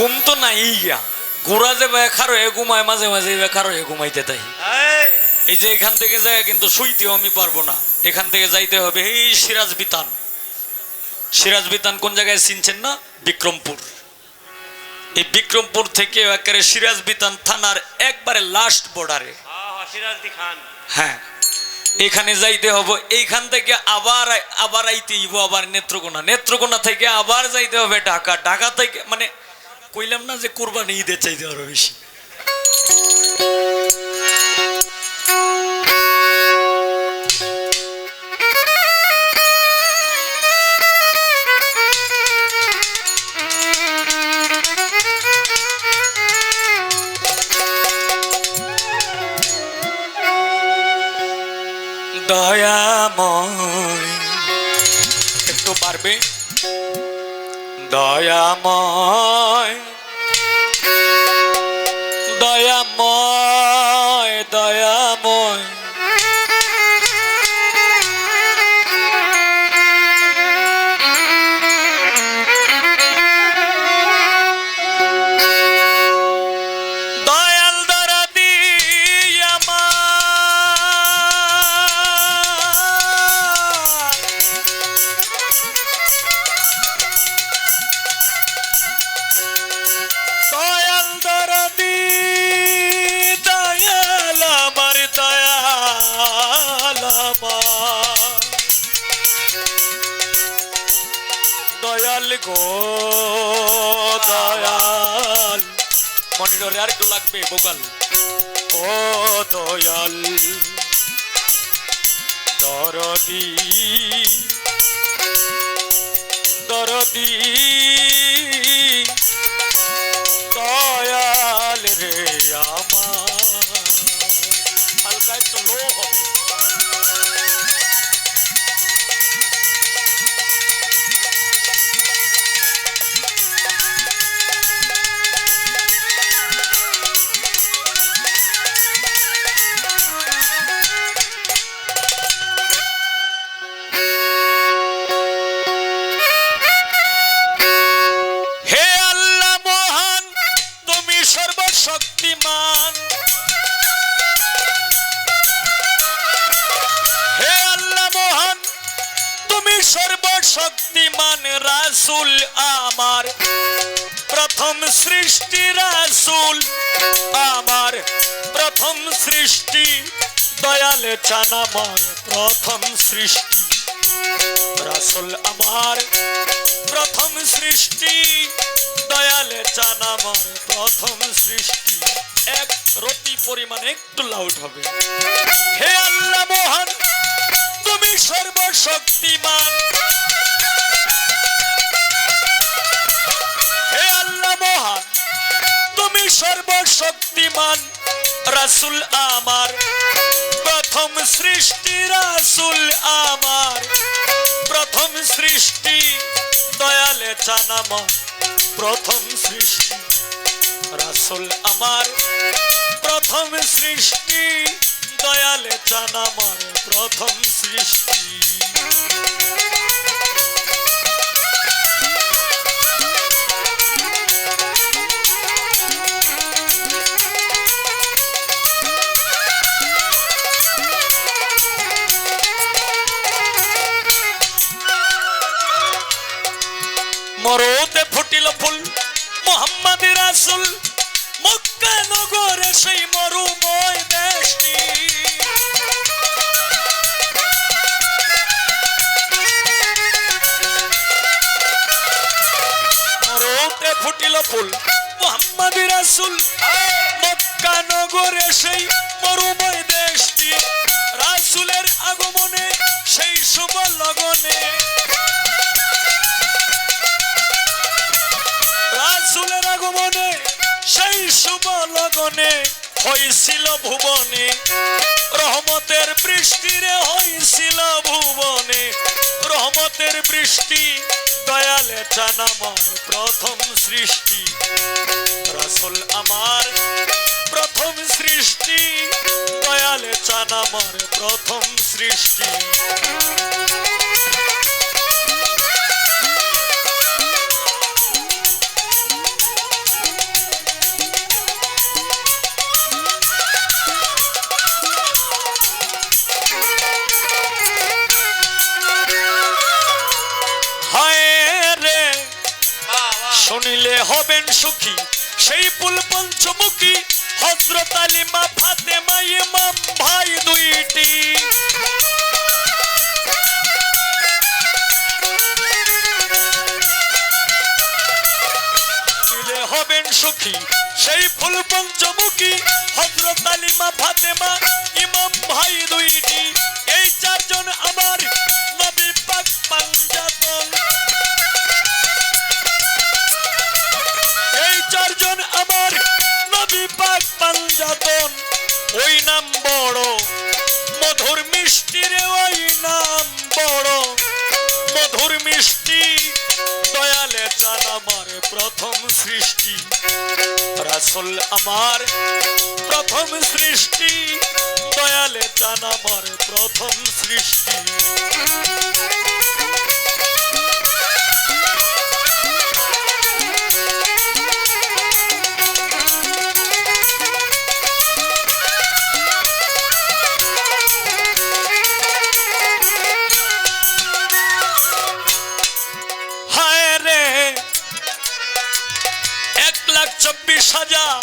ঘুম তো নাই গিয়া। গোড়া যে বেখার হয়ে ঘুমায় মাঝে মাঝে বেখার হয়ে ঘুমাইতে তাই এই, যে এখান থেকে যায় কিন্তু শুইতেও আমি পারব না। এখান থেকে যাইতে হবে এই সিরাজ বিতান সিরাজ বিতান কোন জায়গায় চিনছেন না? বিক্রমপুর। এই বিক্রমপুর থেকে একেবারে সিরাজ বিতান থানার একবারে লাস্ট বর্ডারে হ্যাঁ, খান। এখানে যাইতে হবে। এইখান থেকে আবার আবার আইতে হইব আবার নেত্রকোনা। নেত্রকোনা থেকে আবার যাইতে হবে ঢাকা। ঢাকা থেকে মানে কইলাম না যে কোরবানি ঈদের চাইতে আরও বেশি। দয়াময়। একটু পারবে দয়াময় দয়াময়। দয়াল গো দয়াল। মনিটরে আর একটু লাগবে বোকাল। ও দয়াল, দরদি দরদি, দয়াল রে আমার। হালকা একটু লো হবে। সৃষ্টি রাসুল আমার প্রথম সৃষ্টি, দয়াল চানাময় প্রথম সৃষ্টি। রাসুল আমার প্রথম সৃষ্টি, দয়ালে চান আমার প্রথম সৃষ্টি। এক রতি পরিমাণ একটু লাউড হবে। সর্বশক্তিমান রাসুল আমার। প্রথম সৃষ্টি রাসুল আমার। প্রথম সৃষ্টি দয়ালে চানামা, প্রথম সৃষ্টি রাসুল আমার। প্রথম সৃষ্টি দয়ালে চানামার প্রথম সৃষ্টি। ফুল মোহাম্মদ রাসুল। মক্কা নগরে সেই মরুময় দেশটি, রাসুলের আগমনে সেই শুভ লগনে রাসুলের আগমনে সেই শুভ লগনে হয়েছিল ভুবনে। রহমতের বৃষ্টিরে হয়েছিল ভুবনে। রহমতের বৃষ্টি দয়ালে চানামার প্রথম সৃষ্টি। রাসুল আমার প্রথম সৃষ্টি। দয়ালে চানামার প্রথম সৃষ্টি। সুখী। সেই ফুল পঞ্চমুখী, হজরত আলিমা ফাতেমা ইমাম ভাই দুইটি। হবেন সুখী। সেই ফুল পঞ্চমুখী, হজরত আলিমা ফাতেমা ইমাম ভাই দুইটি। এই চারজন আমার নবী পাক পাঞ্জাতন। সৃষ্টি। রাসুল আমার প্রথম সৃষ্টি। দয়ালে চান আমার প্রথম সৃষ্টি। চব্বিশ হাজার।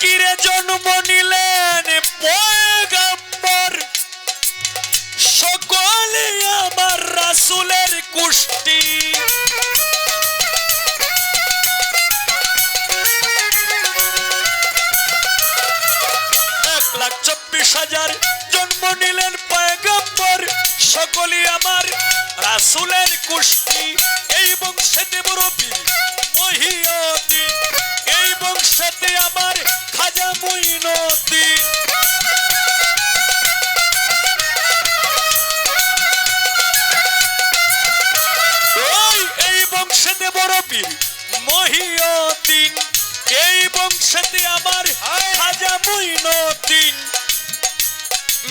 কিরে জন্ম নিলেন পয়গম্বর। সকলে আমার রাসুলের কুষ্টি। এক লাখ চব্বিশ হাজার জন্ম নিলেন পয়গম্বর। সকলে আমার রাসুলের কুষ্টি। এই বংশেতে মুরব্বী মহিয়তি। এই বংশেতে বড় পীর মহিয়তিন এই বংশেতে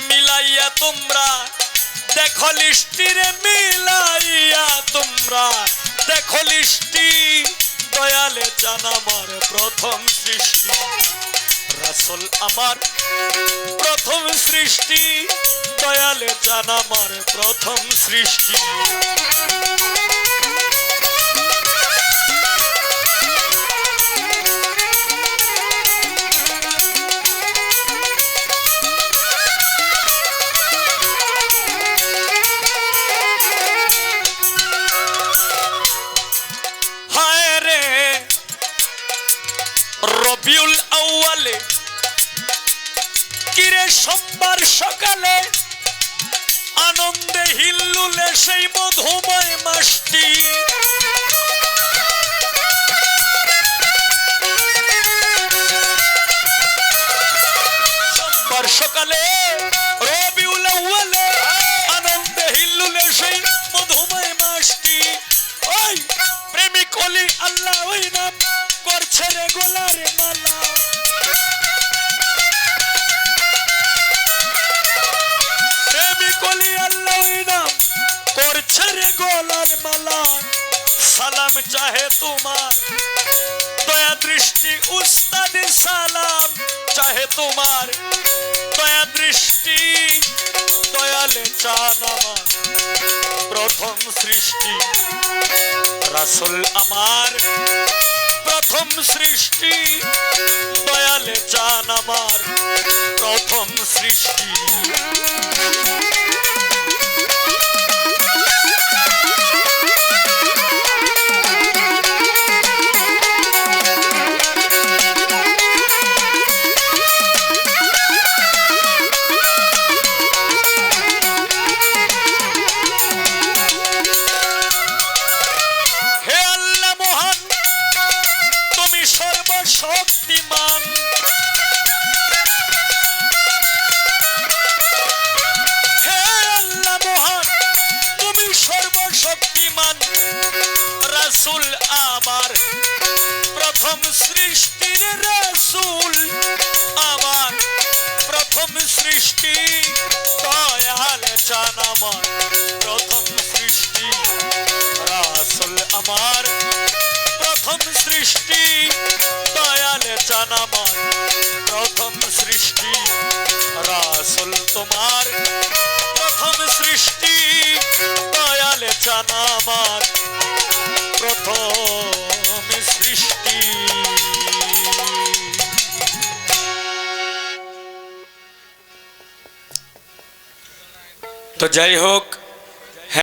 মিলাইয়া তোমরা, দেখো লিষ্টিরে মিলাইয়া তোমরা, দেখো লিষ্টি দয়ালে চান আমার প্রথম সৃষ্টি। রাসুল আমার প্রথম সৃষ্টি। দয়ালে চান আমার প্রথম সৃষ্টি। সোমবার সকালে আনন্দে হিল্লুলে সেই মধুময় মাসটি। সোমবার সকালে রবিউল আউয়ালে আনন্দে হিল্লুলে সেই মধুময় মাসটি। ওই প্রেমিক অলি আল্লাহ ওই নাম করছে রে গোলারে মালা। করছে রে গোলার মালা সালাম চাহে তোমার দয়া দৃষ্টি উস্তাদ সালাম চাহে তোমার দয়া দৃষ্টি দয়ালে চান আমার প্রথম সৃষ্টি রাসুল আমার প্রথম সৃষ্টি দয়ালে চান আমার প্রথম সৃষ্টি সৃষ্টির রাসূল। আমার প্রথম সৃষ্টি দয়াল চান আমার। প্রথম সৃষ্টি রাসুল আমার। প্রথম সৃষ্টি দয়ালে চান আমার। প্রথম সৃষ্টি রাসুল তোমার। প্রথম সৃষ্টি দয়ালে চান আমার। প্রথম যাই হোক